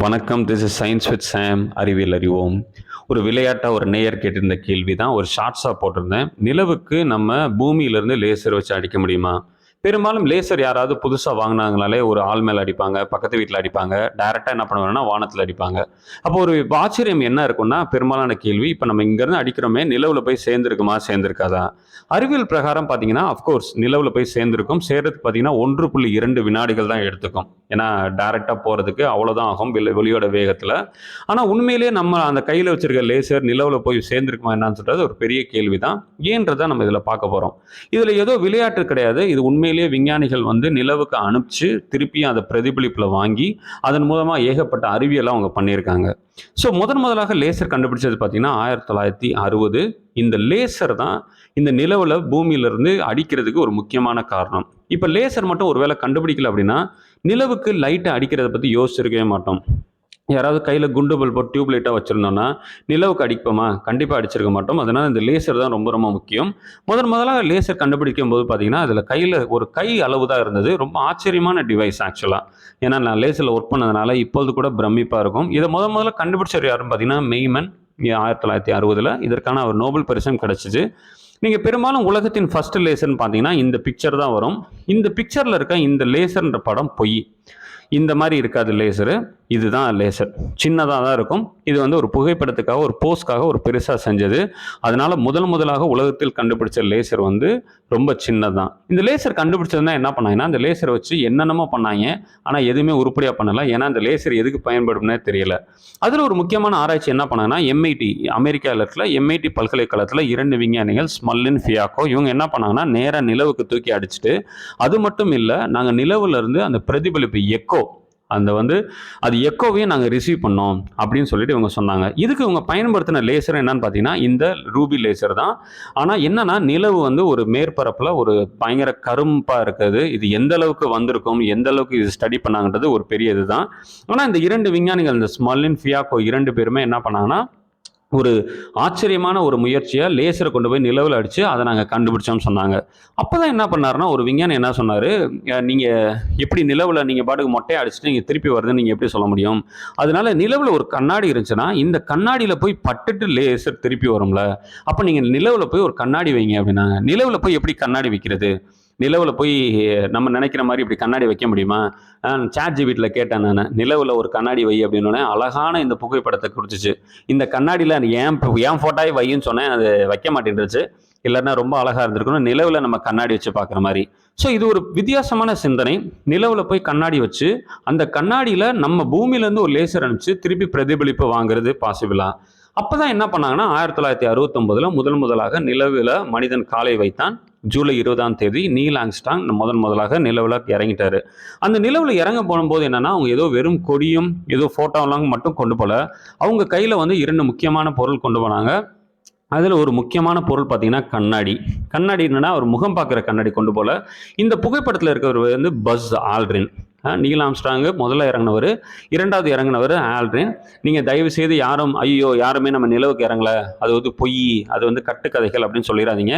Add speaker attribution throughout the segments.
Speaker 1: வணக்கம் this is science with Sam அறிவியல் அறிவோம். ஒரு விளையாட்டாக ஒரு நேயர் கேட்டிருந்த கேள்வி தான் ஒரு ஷார்ட்ஸாக போட்டிருந்தேன். நிலவுக்கு நம்ம பூமியிலேருந்து லேசர் வச்சு அடிக்க முடியுமா? பெரும்பாலும் லேசர் யாராவது புதுசாக வாங்கினாங்கனாலே ஒரு ஆள் மேலே அடிப்பாங்க பக்கத்து வீட்டில் அடிப்பாங்க டைரெக்டாக என்ன பண்ணுவாங்கன்னா வானத்தில் அடிப்பாங்க. அப்போ ஒரு ஆச்சரியம் என்ன இருக்கும்னா பெரும்பாலான கேள்வி இப்போ நம்ம இங்கேருந்து அடிக்கிறோமே நிலவில் போய் சேர்ந்துருக்குமா சேர்ந்துருக்காதா? அறிவியல் பிரகாரம் பார்த்தீங்கன்னா அஃப்கோர்ஸ் நிலவில் போய் சேர்ந்துருக்கும். சேர்றதுக்கு பார்த்தீங்கன்னா ஒன்று புள்ளி இரண்டு வினாடிகள் தான் எடுத்துக்கும். ஏன்னா டைரெக்டாக போகிறதுக்கு அவ்வளோதான் ஆகும் வெளி வெளியோட வேகத்தில். ஆனால் உண்மையிலேயே நம்ம அந்த கையில் வச்சிருக்க லேசர் நிலவில் போய் சேர்ந்துருக்குமா என்னன்னு சொல்கிறது ஒரு பெரிய கேள்வி தான் ஏன்றதை நம்ம இதில் பார்க்க போகிறோம் இதில் ஏதோ விளையாட்டு கிடையாது. இது உண்மையிலேயே விஞ்ஞானிகள் வந்து நிலவுக்கு அனுப்பிச்சு திருப்பியும் அதை பிரதிபலிப்பில் வாங்கி அதன் மூலமாக ஏகப்பட்ட அறிவியலாம் அவங்க பண்ணியிருக்காங்க. ஸோ முதன் முதலாக லேசர் கண்டுபிடிச்சது பார்த்தீங்கன்னா ஆயிரத்தி தொள்ளாயிரத்தி அறுபது. இந்த லேசர் தான் இந்த நிலவில் பூமியிலிருந்து அடிக்கிறதுக்கு ஒரு முக்கியமான காரணம். இப்போ லேசர் மட்டும் ஒருவேளை கண்டுபிடிக்கல அப்படின்னா நிலவுக்கு லைட்டை அடிக்கிறத பற்றி யோசிச்சிருக்கவே மாட்டோம். யாராவது கையில் குண்டு பல்போ டியூப் லைட்டாக வச்சுருந்தோன்னா நிலவுக்கு அடிப்போமா? கண்டிப்பாக அடிச்சிருக்க மாட்டோம். அதனால் இந்த லேசர் தான் ரொம்ப ரொம்ப முக்கியம். முதன் முதலாக லேசர் கண்டுபிடிக்கும் போது பார்த்தீங்கன்னா அதில் கையில் ஒரு கை அளவு தான் இருந்தது. ரொம்ப ஆச்சரியமான டிவைஸ் ஆக்சுவலாக ஏன்னா நான் லேசரில் ஒர்க் பண்ணதுனால இப்போது கூட பிரமிப்பாக இருக்கும். இதை முத முதல்ல கண்டுபிடிச்சவர் யாருன்னு பார்த்தீங்கன்னா மெய்மன் ஆயிரத்தி தொள்ளாயிரத்தி அறுபதில். இதற்கான ஒரு நோபல் பரிசும் கிடச்சிச்சு. நீங்கள் பெரும்பாலும் உலகத்தின் ஃபஸ்ட்டு லேசர்னு பார்த்தீங்கன்னா இந்த பிக்சர் தான் வரும். இந்த பிக்சரில் இருக்க இந்த லேசர்ன்ற படம் பொய். இந்த மாதிரி இருக்காது லேசரு இதுதான் லேசர் சின்னதாக தான் இருக்கும். இது வந்து ஒரு புகைப்படத்துக்காக ஒரு போஸ்க்காக ஒரு பெருசாக செஞ்சது. அதனால் முதல் முதலாக உலகத்தில் கண்டுபிடிச்ச லேசர் வந்து ரொம்ப சின்னதான் இந்த லேசர் கண்டுபிடிச்சதுனா என்ன பண்ணாங்கன்னா இந்த லேசரை வச்சு என்னென்னமோ பண்ணாங்க. ஆனால் எதுவுமே உருப்படியாக பண்ணலை. ஏன்னா அந்த லேசர் எதுக்கு பயன்படும்னே தெரியல. அதில் ஒரு முக்கியமான ஆராய்ச்சி என்ன பண்ணாங்கன்னா எம்ஐடி அமெரிக்காவில் இருக்கிற எம்ஐடி பல்கலைக்கழகத்தில் இரண்டு விஞ்ஞானிகள் ஸ்மல்லின் ஃபியாக்கோ இவங்க என்ன பண்ணாங்கன்னா நேராக நிலவுக்கு தூக்கி அடிச்சுட்டு அது மட்டும் இல்லை நாங்கள் நிலவுலேருந்து அந்த பிரதிபலிப்பு எக்கோ அந்த வந்து அது எக்கோவையும் நாங்கள் ரிசீவ் பண்ணோம் அப்படின்னு சொல்லிட்டு இவங்க சொன்னாங்க. இதுக்கு இவங்க பயன்படுத்தின லேசர் என்னன்னு பார்த்தீங்கன்னா இந்த ரூபி லேசர் தான். ஆனால் என்னன்னா நிலவு வந்து ஒரு மேற்பரப்பில் ஒரு பயங்கர கரும்பாக இருக்குது. இது எந்த அளவுக்கு வந்திருக்கும் எந்த அளவுக்கு இது ஸ்டடி பண்ணாங்கன்றது ஒரு பெரிய இதுதான். ஆனால் இந்த இரண்டு விஞ்ஞானிகள் இந்த ஸ்மல்லின் ஃபியாக்கோ இரண்டு பேருமே என்ன பண்ணாங்கன்னா ஒரு ஆச்சரியமான ஒரு முயற்சியை லேசரை கொண்டு போய் நிலவில் அடித்து அதை நாங்கள் கண்டுபிடிச்சோம்னு சொன்னாங்க. அப்போ தான் என்ன பண்ணாருன்னா ஒரு விஞ்ஞானி என்ன சொன்னார்? நீங்கள் எப்படி நிலவில் நீங்கள் பாட்டுக்கு மொட்டையை அடிச்சுட்டு நீங்கள் திருப்பி வருதுன்னு நீங்கள் எப்படி சொல்ல முடியும்? அதனால நிலவில் ஒரு கண்ணாடி இருந்துச்சுன்னா இந்த கண்ணாடியில் போய் பட்டுட்டு லேசர் திருப்பி வரும்ல. அப்போ நீங்கள் நிலவில் போய் ஒரு கண்ணாடி வைங்க அப்படின்னாங்க. நிலவில் போய் எப்படி கண்ணாடி வைக்கிறது? நிலவில் போய் நம்ம நினைக்கிற மாதிரி இப்படி கண்ணாடி வைக்க முடியுமா? சாட் ஜிபிட்டில் கேட்டேன் நான். நிலவில் ஒரு கண்ணாடி வை அப்படின்னோடனே அழகான இந்த புகைப்படத்தை குடிச்சிச்சு இந்த கண்ணாடியில் ஏன் ஏன் ஃபோட்டோவே வைன்னு சொன்னேன் அது வைக்க மாட்டேன்ருச்சு. இல்லைன்னா ரொம்ப அழகாக இருந்திருக்கணும் நிலவில் நம்ம கண்ணாடி வச்சு பார்க்குற மாதிரி. ஸோ இது ஒரு வித்தியாசமான சிந்தனை. நிலவில் போய் கண்ணாடி வச்சு அந்த கண்ணாடியில் நம்ம பூமியிலேருந்து ஒரு லேசர் அனுப்பிச்சு திருப்பி பிரதிபலிப்பு வாங்குறது பாசிபிளா அப்போ தான் என்ன பண்ணாங்கன்னா ஆயிரத்தி தொள்ளாயிரத்தி அறுபத்தொம்போதில் முதல் முதலாக நிலவில் மனிதன் காலை வைத்தான். ஜூலை இருபதாம் தேதி நீல் ஆங்ஸ்டாங் முதன் முதலாக நிலவில் இறங்கிட்டாரு. அந்த நிலவில் இறங்க போகும்போது என்னென்னா அவங்க ஏதோ வெறும் கொடியும் ஏதோ ஃபோட்டோலாம் மட்டும் கொண்டு போல அவங்க கையில் வந்து இரண்டு முக்கியமான பொருள் கொண்டு போனாங்க. அதில் ஒரு முக்கியமான பொருள் பார்த்தீங்கன்னா கண்ணாடி. கண்ணாடி என்னென்னா அவர் முகம் பார்க்குற கண்ணாடி கொண்டு போல. இந்த புகைப்படத்தில் இருக்கிறவர் வந்து பஸ் ஆல்ட்ரின். நீல் ஆம்ஸ்ட்ராங்கு முதல்ல இறங்கினவர். இரண்டாவது இறங்கினவர் ஆல்ட்ரின். நீங்கள் தயவு செய்து யாரும் ஐயோ யாருமே நம்ம நிலவுக்கு இறங்கலை. அது வந்து பொய் அது வந்து கட்டுக்கதைகள் அப்படின்னு சொல்லிடாதீங்க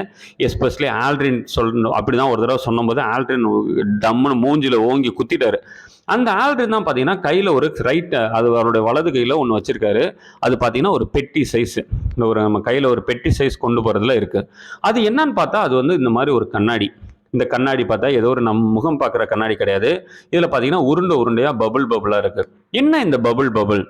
Speaker 1: எஸ்பெஷலி ஆல்ட்ரின் சொல்லணும் அப்படி தான் ஒரு தடவை சொன்னபோது ஆல்ட்ரின் டம்முன்னு மூஞ்சில் ஓங்கி குத்திட்டாரு. அந்த ஆல்ட்ரின் தான் பார்த்தீங்கன்னா கையில் ஒரு ரைட் அது அவருடைய வலது கையில் ஒன்று வச்சுருக்காரு. அது பார்த்தீங்கன்னா ஒரு பெட்டி சைஸு. இந்த ஒரு நம்ம கையில் ஒரு பெட்டி சைஸ் கொண்டு போகிறதுல இருக்குது அது என்னன்னு பார்த்தா அது வந்து இந்த மாதிரி ஒரு கண்ணாடி. இந்த கண்ணாடி பார்த்தா ஏதோ ஒரு நம் முகம் பார்க்குற கண்ணாடி கிடையாது. இதில் பார்த்தீங்கன்னா உருண்டை உருண்டையாக பபுள் பபுளாக இருக்குது என்ன இந்த பபுள் பபுள்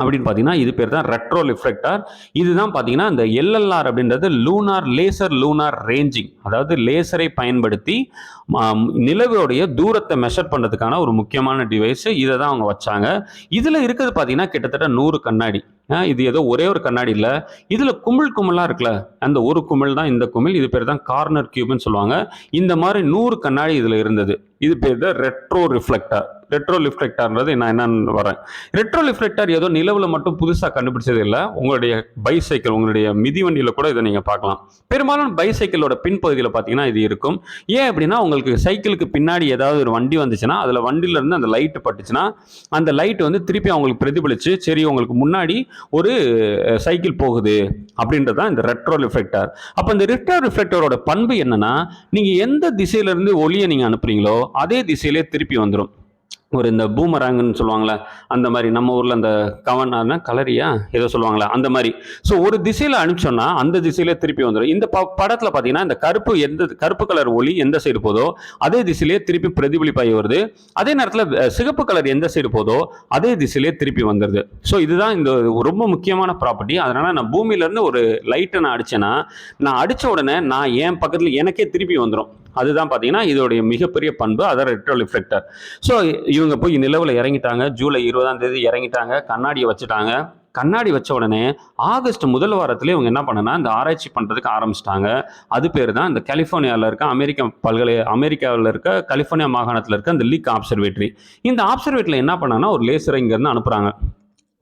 Speaker 1: அப்படின்னு பார்த்தீங்கன்னா இது பேர் தான் ரெட்ரோ ரிஃப்ளெக்டார் இதுதான் பார்த்தீங்கன்னா இந்த எல்எல்ஆர் அப்படின்றது லூனார் லேசர் லூனார் ரேஞ்சிங் அதாவது லேசரை பயன்படுத்தி நிலவுடைய தூரத்தை மெஷர் பண்ணுறதுக்கான ஒரு முக்கியமான டிவைஸ் இதை தான் அவங்க வச்சாங்க. இதில் இருக்கிறது பார்த்தீங்கன்னா கிட்டத்தட்ட நூறு கண்ணாடி. ஆ, இது ஏதோ ஒரே ஒரு கண்ணாடி இல்லை. இதில் குமிழ் குமிழாக இருக்குல்ல அந்த ஒரு குமிழ் தான் இந்த குமிழ். இது பேர் தான் கார்னர் கியூப்னு சொல்லுவாங்க. இந்த மாதிரி நூறு கண்ணாடி இதில் இருந்தது. இது பேர் தான் ரெட்ரோ ரிஃப்ளெக்டர் ரெட்ரோ ரிஃப்ளெக்டர்ன்றது நான் என்னன்னு வரேன். ரெட்ரோ ரிஃப்ளெக்டர் ஏதோ நிலவில் மட்டும் புதுசாக கண்டுபிடிச்சது இல்லை. உங்களுடைய பைசைக்கிள் உங்களுடைய மிதிவண்டியில் கூட இதை நீங்கள் பார்க்கலாம். பெரும்பாலும் பைசைக்கிளோட பின்பகுதியில் பார்த்தீங்கன்னா இது இருக்கும். ஏன் அப்படின்னா உங்களுக்கு சைக்கிளுக்கு பின்னாடி ஏதாவது ஒரு வண்டி வந்துச்சுன்னா அதில் வண்டியிலேருந்து அந்த லைட்டு பட்டுச்சுன்னா அந்த லைட் வந்து திருப்பி அவங்களுக்கு பிரதிபலிச்சு சரி உங்களுக்கு முன்னாடி ஒரு சைக்கிள் போகுது அப்படின்றது தான் இந்த ரெட்ரோ ரிஃப்ளெக்டர் அப்போ இந்த ரெட்ரோ ரிஃப்ளெக்டரோட பண்பு என்னன்னா நீங்கள் எந்த திசையிலேருந்து ஒளியை நீங்கள் அனுப்புறீங்களோ அதே திசையிலே திருப்பி வந்துடும் ஒரு இந்த பூமராங்குன்னு சொல்லுவாங்களே அந்த மாதிரி நம்ம ஊரில் அந்த கவனான கலரியா ஏதோ சொல்லுவாங்களே அந்த மாதிரி. ஸோ ஒரு திசையில் அனுப்பிச்சோன்னா அந்த திசையிலே திருப்பி வந்துடும் இந்த ப படத்தில் பார்த்தீங்கன்னா இந்த கருப்பு எந்த கருப்பு கலர் ஒளி எந்த சைடு போதோ அதே திசையிலே திருப்பி பிரதிபலிப்பாகி வருது. அதே நேரத்தில் சிகப்பு கலர் எந்த சைடு போதோ அதே திசையிலே திருப்பி வந்துடுது ஸோ இதுதான் இந்த ரொம்ப முக்கியமான ப்ராப்பர்ட்டி அதனால் நான் பூமியிலேருந்து ஒரு லைட்டை நான் அடிச்சேன்னா நான் அடித்த உடனே நான் என் பக்கத்தில் எனக்கே திருப்பி வந்துடும் அதுதான் பார்த்தீங்கன்னா இதோடைய மிகப்பெரிய பண்பு அதர் ரெட்ரோ ரிஃப்ளெக்டர் ஸோ இவங்க போய் நிலவில் இறங்கிட்டாங்க. ஜூலை இருபதாம் தேதி இறங்கிட்டாங்க. கண்ணாடியை வச்சுட்டாங்க. கண்ணாடி வச்ச உடனே ஆகஸ்ட் முதல் வாரத்திலே இவங்க என்ன பண்ணனா இந்த ஆராய்ச்சி பண்ணுறதுக்கு ஆரம்பிச்சிட்டாங்க. அது பேர் தான் இந்த கலிஃபோர்னியாவில் இருக்க அமெரிக்க பல்கலை அமெரிக்காவில் இருக்க கலிஃபோர்னியா மாகாணத்தில் இருக்க இந்த லீக் ஆப்சர்வேட்டரி. இந்த ஆப்சர்வேட்டரியில் என்ன பண்ணாங்கன்னா ஒரு லேசரை இங்கேருந்து அனுப்புகிறாங்க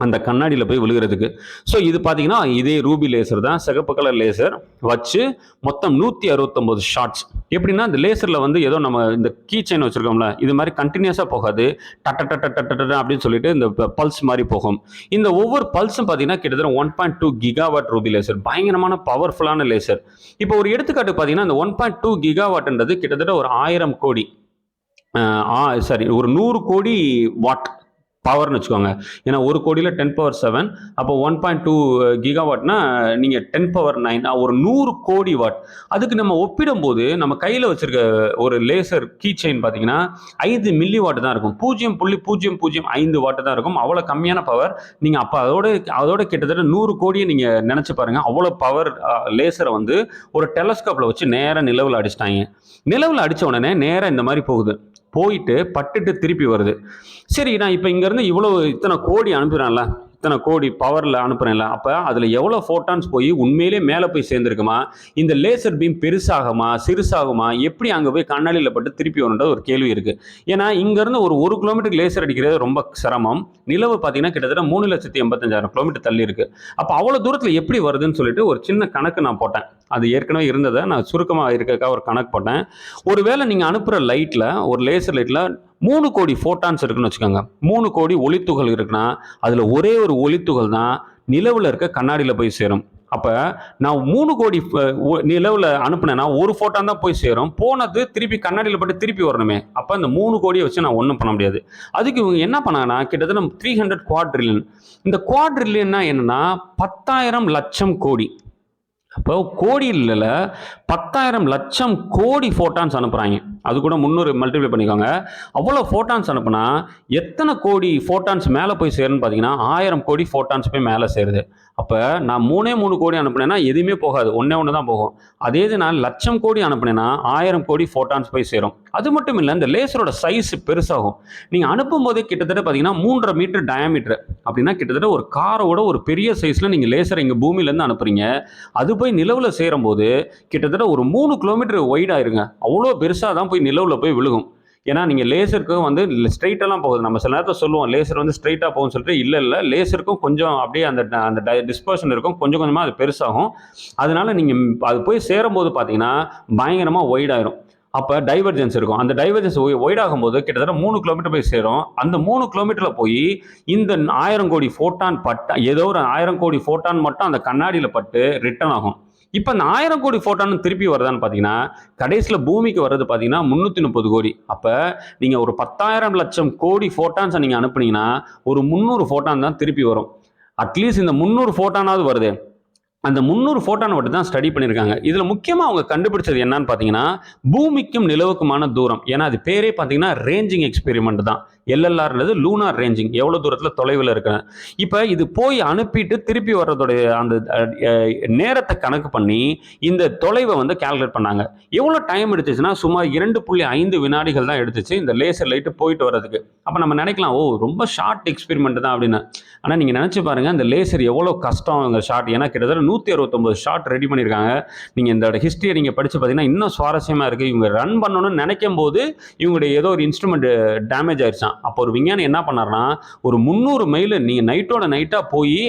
Speaker 1: அந்த கண்ணாடியில் போய் விழுகிறதுக்கு. ஸோ இது பார்த்தீங்கன்னா இதே ரூபி லேசர் தான் சிகப்பு கலர் லேசர் வச்சு மொத்தம் நூற்றி அறுபத்தொம்போது ஷார்ட்ஸ் எப்படின்னா இந்த லேசரில் வந்து ஏதோ நம்ம இந்த கீ செயின் வச்சுருக்கோம்ல இது மாதிரி கண்டினியூஸாக போகாது. டட்ட டட்ட டட்ட டட்ட அப்படின்னு சொல்லிட்டு இந்த பல்ஸ் மாதிரி போகும். இந்த ஒவ்வொரு பல்ஸும் பார்த்தீங்கன்னா கிட்டத்தட்ட one point two gigawatt ruby laser பயங்கரமான பவர்ஃபுல்லான லேசர் இப்போ ஒரு எடுத்துக்காட்டு பார்த்தீங்கன்னா இந்த ஒன் பாயிண்ட் டூ கிகாவாட்ன்றது கிட்டத்தட்ட ஒரு ஆயிரம் கோடி சாரி ஒரு நூறு கோடி வாட் பவர்னு வச்சுக்கோங்க. ஏன்னா ஒரு கோடியில் டென் பவர் செவன் அப்போ ஒன் பாயிண்ட் டூ கிகாவாட்னா நீங்கள் டென் பவர் நைன் ஒரு நூறு கோடி வாட் அதுக்கு நம்ம ஒப்பிடும்போது நம்ம கையில் வச்சுருக்க ஒரு லேசர் கீ செயின் பார்த்தீங்கன்னா ஐந்து மில்லி வாட் தான் இருக்கும். பூஜ்ஜியம் புள்ளி பூஜ்ஜியம் பூஜ்ஜியம் ஐந்து வாட் தான் இருக்கும். அவ்வளோ கம்மியான பவர் நீங்கள் அப்போ அதோட அதோட கிட்டத்தட்ட நூறு கோடியை நீங்கள் நினச்சி பாருங்கள் அவ்வளோ பவர் லேசரை வந்து ஒரு டெலஸ்கோப்பில் வச்சு நேராக நிலவில் அடிச்சிட்டாங்க. நிலவில் அடித்த உடனே நேராக இந்த மாதிரி போகுது. போயிட்டு பட்டுட்டு திருப்பி வருது. சரி நான் இப்போ இங்கேருந்து இவ்வளோ இத்தனை கோடி அனுப்புகிறேன்ல இத்தனை கோடி பவரில் அனுப்புகிறேன்ல அப்போ அதில் எவ்வளோ ஃபோட்டான்ஸ் போய் உண்மையிலே மேலே போய் சேர்ந்துருக்குமா? இந்த லேசர் பீம் பெருசாகுமா சிறுசாகுமா? எப்படி அங்கே போய் கண்ணாடியில் பட்டு திருப்பி வரணுன்ற ஒரு கேள்வி இருக்குது ஏன்னா இங்கேருந்து ஒரு ஒரு கிலோமீட்டருக்கு லேசர் அடிக்கிறது ரொம்ப சிரமம். நிலவு பார்த்தீங்கன்னா கிட்டத்தட்ட மூணு லட்சத்தி எண்பத்தஞ்சாயிரம் கிலோமீட்டர் தள்ளி இருக்குது அப்போ அவ்வளோ தூரத்தில் எப்படி வருதுன்னு சொல்லிட்டு ஒரு சின்ன கணக்கு நான் போட்டேன். அது ஏற்கனவே இருந்ததை நான் சுருக்கமாக இருக்கிறதுக்காக ஒரு கணக்கு போட்டேன். ஒருவேளை நீங்கள் அனுப்புகிற லைட்டில் ஒரு லேசர் லைட்டில் மூணு கோடி ஃபோட்டான்ஸ் இருக்குன்னு வச்சுக்கோங்க. மூணு கோடி ஒளித்துகள் இருக்குன்னா அதில் ஒரே ஒரு ஒளித்துகள் தான் நிலவில் இருக்க கண்ணாடியில் போய் சேரும். அப்போ நான் மூணு கோடி நிலவில் அனுப்புனேன்னா ஒரு ஃபோட்டான் தான் போய் சேரும். போனது திருப்பி கண்ணாடியில் பட்டு திருப்பி வரணுமே. அப்போ அந்த மூணு கோடியை வச்சு நான் ஒன்றும் பண்ண முடியாது. அதுக்கு இவங்க என்ன பண்ணாங்கன்னா கிட்டத்தட்ட த்ரீ ஹண்ட்ரட் குவாட்ரில்லியன் இந்த குவாட்ரில்லியன்னா என்னென்னா பத்தாயிரம் லட்சம் கோடி. அப்போ கோடியில் பத்தாயிரம் லட்சம் கோடி ஃபோட்டான்ஸ் அனுப்புகிறாங்க அது கூட முந்நூறு மல்டிப்ளை பண்ணிக்கோங்க. அவ்வளோ ஃபோட்டான்ஸ் அனுப்புனா எத்தனை கோடி ஃபோட்டான்ஸ் மேலே போய் சேருன்னு பார்த்தீங்கன்னா ஆயிரம் கோடி ஃபோட்டான்ஸ் போய் மேலே சேருது. அப்போ நான் மூணே மூணு கோடி அனுப்புனேன்னா எதுவுமே போகாது. ஒன்றே ஒன்று தான் போகும். அதே இது நான் லட்சம் கோடி அனுப்புனேன்னா ஆயிரம் கோடி ஃபோட்டான்ஸ் போய் சேரும். அது மட்டும் இல்லை இந்த லேசரோட சைஸ் பெருசாகும். நீங்கள் அனுப்பும் போதே கிட்டத்தட்ட பார்த்தீங்கன்னா மூன்றரை மீட்டர் டயாமீட்டர் அப்படின்னா கிட்டத்தட்ட ஒரு காரோட ஒரு பெரிய சைஸில் நீங்கள் லேசரை இங்கே பூமியிலேருந்து அனுப்புறீங்க. அது போய் நிலவில் சேரும்போது கிட்டத்தட்ட ஒரு மூணு கிலோமீட்டர் ஒய்டாயிருங்க அவ்வளோ பெருசாக தான் போய் நிலவில் போய் விழுகும். ஏன்னா நீங்கள் லேசருக்கும் வந்து ஸ்ட்ரைட்டெல்லாம் போகுது. நம்ம சில நேரத்தில் சொல்லுவோம் லேசர் வந்து ஸ்ட்ரைட்டாக போகும்னு சொல்லிட்டு இல்லை இல்லை லேசருக்கும் கொஞ்சம் அப்படியே அந்த அந்த டிஸ்பர்ஷன் இருக்கும். கொஞ்சம் கொஞ்சமாக அது பெருசாகும். அதனால நீங்கள் அது போய் சேரும்போது பார்த்தீங்கன்னா பயங்கரமாக ஒய்டாயிரும் அப்போ டைவர்ஜென்ஸ் இருக்கும். அந்த டைவர்ஜென்ஸ் ஒய்ட் ஆகும்போது கிட்டத்தட்ட மூணு கிலோமீட்டர் போய் சேரும். அந்த மூணு கிலோமீட்டரில் போய் இந்த ஆயிரம் கோடி ஃபோட்டான் பட்டா ஏதோ ஒரு ஆயிரம் கோடி ஃபோட்டான் மட்டும் அந்த கண்ணாடியில் பட்டு ரிட்டர்ன் ஆகும். இப்போ அந்த ஆயிரம் கோடி ஃபோட்டான் திருப்பி வருதான்னு பார்த்தீங்கன்னா கடைசியில் பூமிக்கு வர்றது பார்த்தீங்கன்னா முந்நூற்றி முப்பது கோடி. அப்போ நீங்கள் ஒரு பத்தாயிரம் லட்சம் கோடி ஃபோட்டான்ஸை நீங்கள் அனுப்புனீங்கன்னா ஒரு முந்நூறு ஃபோட்டான் தான் திருப்பி வரும். அட்லீஸ்ட் இந்த முந்நூறு ஃபோட்டானாவது வருது. அந்த முந்நூறு ஃபோட்டானை மட்டும் தான் ஸ்டடி பண்ணியிருக்காங்க. இதில் முக்கியமாக அவங்க கண்டுபிடிச்சது என்னன்னு பார்த்தீங்கன்னா பூமிக்கும் நிலவுக்குமான தூரம். ஏன்னா அது பேரே பார்த்தீங்கன்னா ரேஞ்சிங் எக்ஸ்பெரிமெண்ட் தான். எல்எல்ஆர்ன்றது லூனார் ரேஞ்சிங் எவ்வளோ தூரத்தில் தொலைவில் இருக்குன்னு இப்போ இது போய் அனுப்பிட்டு திருப்பி வர்றதுடைய அந்த நேரத்தை கணக்கு பண்ணி இந்த தொலைவை வந்து கால்குலேட் பண்ணாங்க. எவ்வளோ டைம் எடுத்துச்சுன்னா சுமார் இரண்டு புள்ளி ஐந்து வினாடிகள் தான் எடுத்துச்சு இந்த லேசர் லைட்டு போயிட்டு வர்றதுக்கு. அப்போ நம்ம நினைக்கலாம் ஓ ரொம்ப ஷார்ட் எக்ஸ்பெரிமெண்ட் தான் அப்படின்னு. ஆனால் நீங்கள் நினச்சி பாருங்கள் அந்த லேசர் எவ்வளோ கஷ்டம் இந்த ஷார்ட் ஏன்னா கிட்டத்தட்ட நூற்றி அறுபத்தொம்பது ஷார்ட் ரெடி பண்ணியிருக்காங்க. நீங்கள் இந்த ஹிஸ்ட்ரியை நீங்கள் படித்து பார்த்தீங்கன்னா இன்னும் சுவாரஸ்யமாக இருக்குது இவங்க ரன் பண்ணணும்னு நினைக்கும் போது இவங்களுடைய ஏதோ ஒரு இன்ஸ்ட்ருமெண்ட் டேமேஜ் ஆயிடுச்சான் அப்போ ஒரு விஞ்ஞானி என்ன பண்ணாருன்னா ஒரு முந்நூறு மைல் நீங்கள் நைட்டோட நைட்டாக போய்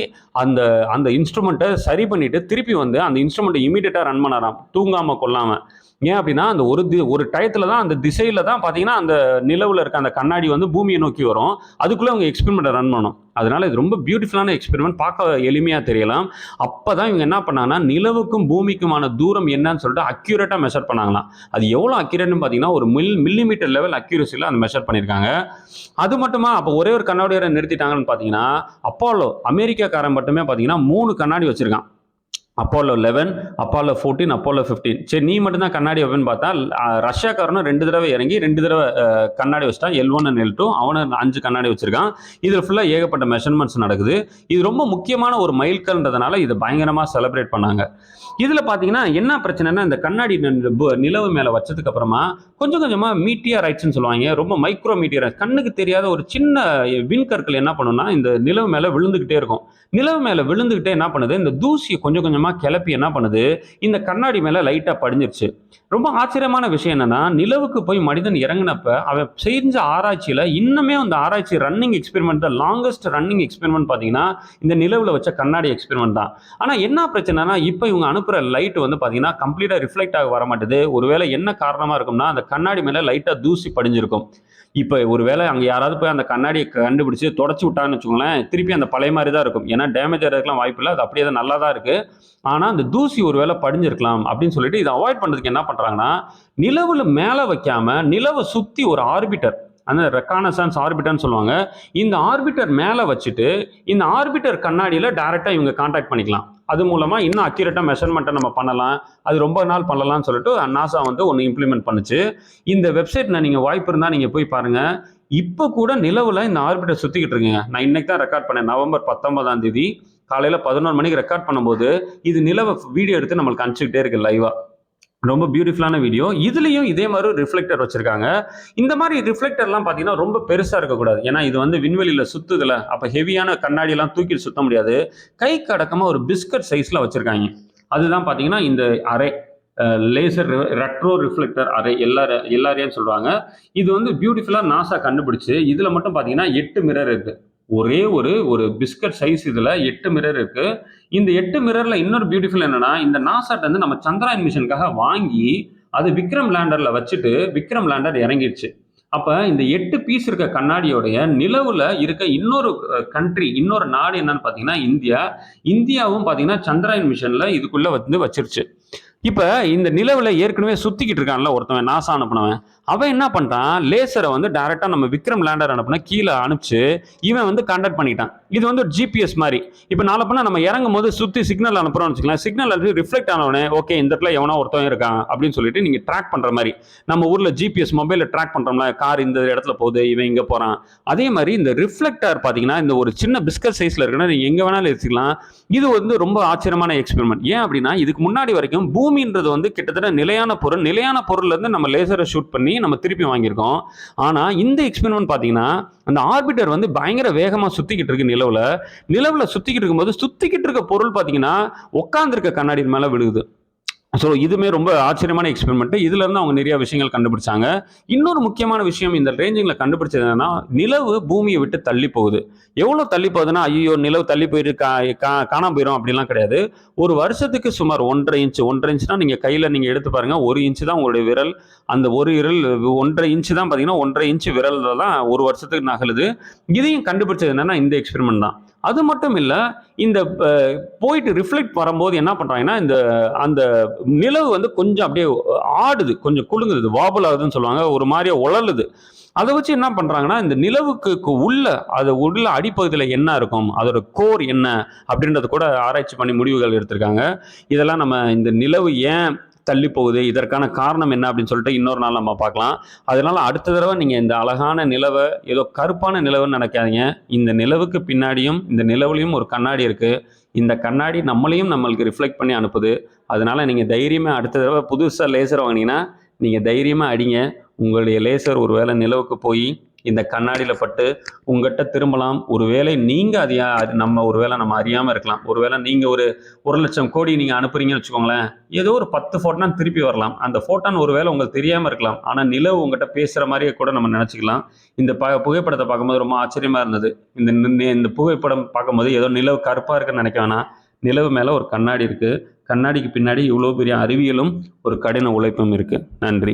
Speaker 1: அந்த அந்த இன்ஸ்ட்ருமெண்ட்டை சரி பண்ணிவிட்டு திருப்பி வந்து அந்த இன்ஸ்ட்ருமெண்ட்டை இமீடியட்டாக ரன் பண்ணாராம். தூங்காமல் கொள்ளாமல் ஏன் அப்படின்னா அந்த ஒரு தி ஒரு டயத்தில் தான் அந்த திசையில் தான் பார்த்தீங்கன்னா அந்த நிலவில் இருக்க அந்த கண்ணாடி வந்து பூமியை நோக்கி வரும். அதுக்குள்ளே அவங்க எக்ஸ்பெரிமெண்ட்டை ரன் பண்ணணும். அதனால இது ரொம்ப பியூட்டிஃபுல்லான எக்ஸ்பெரிமெண்ட் பார்க்க எளிமையாக தெரியலாம். அப்போ தான் இவங்க என்ன பண்ணாங்கன்னா நிலவுக்கும் பூமிக்குமான தூரம் என்னன்னு சொல்லிட்டு அக்யூரேட்டாக மெஷர் பண்ணாங்களாம். அது எவ்வளோ அக்யூரேட்னு பார்த்தீங்கன்னா ஒரு மில் மில்லிமீட்டர் லெவல் அக்யூரஸியில் அந்த மெஷர் பண்ணியிருக்காங்க. அது மட்டுமா அப்போ ஒரே ஒரு கண்ணாடியரை நிறுத்திட்டாங்கன்னு பார்த்தீங்கன்னா அப்போலோ அமெரிக்காக்காரன் மட்டுமே பார்த்தீங்கன்னா மூணு கண்ணாடி வச்சுருக்கான். Apollo eleven Apollo fourteen Apollo fifteen சரி நீ மட்டும்தான் கண்ணாடி வைப்பேன்னு பார்த்தா ரஷ்யாக்காரனும் ரெண்டு தடவை இறங்கி ரெண்டு தடவை கண்ணாடி வச்சிட்டான். L one and L two அவனை அஞ்சு கண்ணாடி வச்சிருக்கான். இதில் ஃபுல்லாக ஏகப்பட்ட மெஷர்மெண்ட்ஸ் நடக்குது. இது ரொம்ப முக்கியமான ஒரு மைல்கல்ன்றதுனால இதை பயங்கரமாக செலிப்ரேட் பண்ணாங்க. இதில் பார்த்தீங்கன்னா என்ன பிரச்சனைனா இந்த கண்ணாடி நிலவு மேலே வச்சதுக்கு அப்புறமா கொஞ்சம் கொஞ்சமாக மீட்டியா ரைட்ஸ்னு சொல்லுவாங்க. ரொம்ப மைக்ரோ மீட்டியர் கண்ணுக்கு தெரியாத ஒரு சின்ன விண்கற்கள் என்ன பண்ணுன்னா இந்த நிலவு மேலே விழுந்துக்கிட்டே இருக்கும். நிலவு மேலே விழுந்துக்கிட்டே என்ன பண்ணுது? இந்த தூசியை கொஞ்சம் கொஞ்சமாக கிளப்பி என்ன பண்ணுது? இந்த கண்ணாடி மேலே லைட்டாக படிஞ்சிருச்சு. ரொம்ப ஆச்சரியமான விஷயம் என்னன்னா நிலவுக்கு போய் மனிதன் இறங்கினப்ப அவன் செஞ்ச ஆராய்ச்சியில் இன்னுமே அந்த ஆராய்ச்சி ரன்னிங் எக்ஸ்பெரிமெண்ட் தான் லாங்கஸ்ட் ரன்னிங் எக்ஸ்பெரிமெண்ட் பார்த்தீங்கன்னா இந்த நிலவில் வச்ச கண்ணாடி எக்ஸ்பெரிமெண்ட் தான். ஆனால் என்ன பிரச்சனைனா இப்போ இவங்க அனுப்புகிற லைட் வந்து பார்த்தீங்கன்னா கம்ப்ளீட்டாக ரிஃப்ளெக்ட் ஆக வர மாட்டேது. ஒருவேளை என்ன காரணமாக இருக்கும்னா அந்த கண்ணாடி மேலே லைட்டாக தூசி படிஞ்சிருக்கும். இப்போ ஒருவேளை அங்கே யாராவது போய் அந்த கண்ணாடியை கண்டுபிடிச்சு தொடச்சி விட்டான்னு வச்சுக்கோங்களேன் திருப்பி அந்த பழைய மாதிரி தான் இருக்கும். ஏன்னா டேமேஜ் ஆகிறதுக்குலாம் வாய்ப்பு இல்லை. அது அப்படியே தான் நல்லா தான் இருக்குது ஆனால் அந்த தூசி ஒருவேளை படிஞ்சிருக்கலாம் அப்படின்னு சொல்லிட்டு இதை அவாய்ட் பண்ணுறதுக்கு என்ன பண்ணுறாங்கன்னா நிலவில் மேலே வைக்காமல் நிலவை சுற்றி ஒரு ஆர்பிட்டர் அந்த ரெக்கானசன்ஸ் ஆர்பிட்டர்னு சொல்லுவாங்க. இந்த ஆர்பிட்டர் மேலே வச்சுட்டு இந்த ஆர்பிட்டர் கண்ணாடியில் டேரெக்டாக இவங்க காண்டாக்ட் பண்ணிக்கலாம். அது மூலமாக இன்னும் அக்யூரேட்டாக மெஷர்மெண்ட்டை நம்ம பண்ணலாம். அது ரொம்ப நாள் பண்ணலாம்னு சொல்லிட்டு நாசா வந்து ஒன்று இம்ப்ளிமெண்ட் பண்ணுச்சு. இந்த வெப்சைட்டில் நீங்கள் வாய்ப்பு இருந்தால் நீங்கள் போய் பாருங்கள் இப்போ கூட நிலவில் இந்த ஆர்பிட்டர் சுற்றிக்கிட்டு இருக்குங்க. நான் இன்னைக்கு தான் ரெக்கார்ட் பண்ணேன். நவம்பர் பத்தொன்பதாம் தேதி காலையில் பதினொரு மணிக்கு ரெக்கார்ட் பண்ணும்போது இது நிலவை வீடியோ எடுத்து நம்மளுக்கு அனுப்பிச்சிக்கிட்டே இருக்கு லைவாக ரொம்ப பியூட்டிஃபுல்லான வீடியோ இதுலேயும் இதே மாதிரி ரிஃப்ளெக்டர் வச்சுருக்காங்க. இந்த மாதிரி ரிஃப்ளெக்டர்லாம் பார்த்தீங்கன்னா ரொம்ப பெருசாக இருக்கக்கூடாது. ஏன்னா இது வந்து விண்வெளியில் சுற்றுதில்ல அப்போ ஹெவியான கண்ணாடியெல்லாம் தூக்கிட்டு சுற்ற முடியாது. கைக்கு அடக்கமாக ஒரு பிஸ்கட் சைஸில் வச்சுருக்காங்க. அதுதான் பார்த்தீங்கன்னா இந்த அறை லேசர் ரெட்ரோ ரிஃப்ளெக்டர் அரை எல்லா எல்லாரையும் சொல்லுவாங்க. இது வந்து பியூட்டிஃபுல்லாக நாசா கண்டுபிடிச்சு இதில் மட்டும் பார்த்தீங்கன்னா எட்டு மிரர் இருக்குது ஒரே ஒரு ஒரு பிஸ்கட் சைஸ் இதில் எட்டு மிரர் இருக்குது இந்த எட்டு மிரரில் இன்னொரு பியூட்டிஃபுல் என்னென்னா இந்த நாசாட் வந்து நம்ம சந்திராயன் மிஷனுக்காக வாங்கி அது விக்ரம் லேண்டரில் வச்சுட்டு விக்ரம் லேண்டர் இறங்கிடுச்சு. அப்போ இந்த எட்டு பீஸ் இருக்க கண்ணாடியோடைய நிலவில் இருக்க இன்னொரு கண்ட்ரி இன்னொரு நாடு என்னன்னு பார்த்தீங்கன்னா இந்தியா. இந்தியாவும் பார்த்தீங்கன்னா சந்திராயன் மிஷனில் இதுக்குள்ளே வந்து வச்சிருச்சு. இப்போ இந்த நிலவில் ஏற்கனவே சுற்றிக்கிட்டு இருக்கான்ல ஒருத்தவன் நாசா அனுப்புனவன். அவன் என்ன பண்ணிட்டான்? லேசரை வந்து டேரெக்டாக நம்ம விக்ரம் லேண்டர் அனுப்புனா கீழே அனுப்பிச்சு இவன் வந்து கண்டக்ட் பண்ணிட்டான் இது வந்து ஒரு ஜிபிஎஸ் மாதிரி. இப்போ நாளை பண்ணால் நம்ம இறங்கும் போது சுற்றி சிக்னல் அனுப்புறோம்னு வச்சுக்கலாம் சிக்னல் அனுப்பி ரிஃப்ளெக்ட் ஆனவனே ஓகே இந்த இடத்துல எவனோ ஒருத்தவன் இருக்கான் அப்படின்னு சொல்லிட்டு நீங்கள் ட்ராக் பண்ணுற மாதிரி. நம்ம ஊரில் ஜிபிஎஸ் மொபைலில் ட்ராக் பண்ணுறோம்ல கார் இந்த இடத்துல போகுது இவன் இங்கே போகிறான் அதே மாதிரி இந்த ரிஃப்ளெக்டர் பார்த்தீங்கன்னா இந்த ஒரு சின்ன பிஸ்கட் சைஸில் இருக்குன்னா நீங்கள் எங்கே வேணாலும் எடுத்துக்கலாம். இது வந்து ரொம்ப ஆச்சரியமான எக்ஸ்பெரிமெண்ட் ஏன் அப்படின்னா இதுக்கு முன்னாடி வரைக்கும் பூமின்றது வந்து கிட்டத்தட்ட நிலையான பொருள் நிலையான பொருள்லேருந்து நம்ம லேசரை ஷூட் பண்ணி நம்ம திருப்பி வாங்கியிருக்கோம். ஆனால் இந்த எக்ஸ்பெரிமெண்ட் பார்த்தீங்கன்னா அந்த ஆர்பிட்டர் வந்து பயங்கர வேகமாக சுற்றிக்கிட்டு இருக்கு நிலவில். நிலவில் சுற்றிக்கிட்டு இருக்கும்போது சுற்றிக்கிட்டு இருக்க பொருள் பார்த்தீங்கன்னா உட்காந்துருக்க கண்ணாடி மேலே விழுகுது. ஸோ இதுவுமே ரொம்ப ஆச்சரியமான எக்ஸ்பெரிமெண்ட் இதுலேருந்து அவங்க நிறைய விஷயங்கள் கண்டுபிடிச்சாங்க. இன்னொரு முக்கியமான விஷயம் இந்த ரேஞ்சிங்கில் கண்டுபிடிச்சது என்னன்னா நிலவு பூமியை விட்டு தள்ளி போகுது. எவ்வளோ தள்ளி போகுதுன்னா ஐயோ நிலவு தள்ளி போயிரு கா கா- காணாம போயிடும் அப்படிலாம் கிடையாது. ஒரு வருஷத்துக்கு சுமார் ஒன்றரை இன்ச்சு ஒன்றரை இன்ச்சுனா நீங்கள் கையில் நீங்கள் எடுத்து பாருங்கள் ஒரு இன்ச்சு தான் உங்களுடைய விரல். அந்த ஒரு விரல் ஒன்றரை இன்ச்சு தான் பார்த்தீங்கன்னா ஒன்றரை இன்ச்சு விரல் தான் ஒரு வருஷத்துக்கு நகலுது. இதையும் கண்டுபிடிச்சது என்னன்னா இந்த எக்ஸ்பெரிமெண்ட் தான். அது மட்டும் இல்லை இந்த போயிட்டு ரிஃப்ளெக்ட் வரும்போது என்ன பண்ணுறாங்கன்னா இந்த அந்த நிலவு வந்து கொஞ்சம் அப்படியே ஆடுது கொஞ்சம் குலுங்குது வாபல் ஆகுதுன்னு சொல்லுவாங்க ஒரு மாதிரியா உழலுது. அதை வச்சு என்ன பண்ணுறாங்கன்னா இந்த நிலவுக்கு உள்ள அது உள்ள அடிப்பகுதியில் என்ன இருக்கும் அதோட கோர் என்ன அப்படின்றது கூட ஆராய்ச்சி பண்ணி முடிவுகள் எடுத்திருக்காங்க. இதெல்லாம் நம்ம இந்த நிலவு ஏன் தள்ளி போகுது இதற்கான காரணம் என்ன அப்படின்னு சொல்லிட்டு இன்னொரு நாள் நம்ம பார்க்கலாம். அதனால் அடுத்த தடவை நீங்கள் இந்த அழகான நிலவை ஏதோ கருப்பான நிலவுன்னு நினைக்காதீங்க. இந்த நிலவுக்கு பின்னாடியும் இந்த நிலவுலையும் ஒரு கண்ணாடி இருக்குது இந்த கண்ணாடி நம்மளையும் நம்மளுக்கு ரிஃப்ளெக்ட் பண்ணி அனுப்புது. அதனால நீங்கள் தைரியமாக அடுத்த தடவை புதுசாக லேசர் வாங்கினீங்கன்னா நீங்கள் தைரியமாக அடிங்க. உங்களுடைய லேசர் ஒரு வேளை நிலவுக்கு போய் இந்த கண்ணாடியில் பட்டு உங்ககிட்ட திரும்பலாம். ஒருவேளை நீங்கள் அது நம்ம ஒரு நம்ம ஒருவேளை நம்ம அறியாமல் இருக்கலாம். ஒருவேளை நீங்கள் ஒரு ஒரு லட்சம் கோடி நீங்கள் அனுப்புறீங்கன்னு வச்சுக்கோங்களேன். ஏதோ ஒரு பத்து ஃபோட்டான் திருப்பி வரலாம். அந்த ஃபோட்டான் ஒருவேளை உங்களுக்கு தெரியாமல் இருக்கலாம். ஆனால் நிலவு உங்ககிட்ட பேசுகிற மாதிரியே கூட நம்ம நினச்சிக்கலாம். இந்த ப புகைப்படத்தை பார்க்கும்போது ரொம்ப ஆச்சரியமாக இருந்தது. இந்த இந்த புகைப்படம் பார்க்கும்போது ஏதோ நிலவு கருப்பாக இருக்குன்னு நினைக்க வேணாம். நிலவு மேலே ஒரு கண்ணாடி இருக்குது கண்ணாடிக்கு பின்னாடி இவ்வளோ பெரிய அறிவியலும் ஒரு கடின உழைப்பும் இருக்குது நன்றி.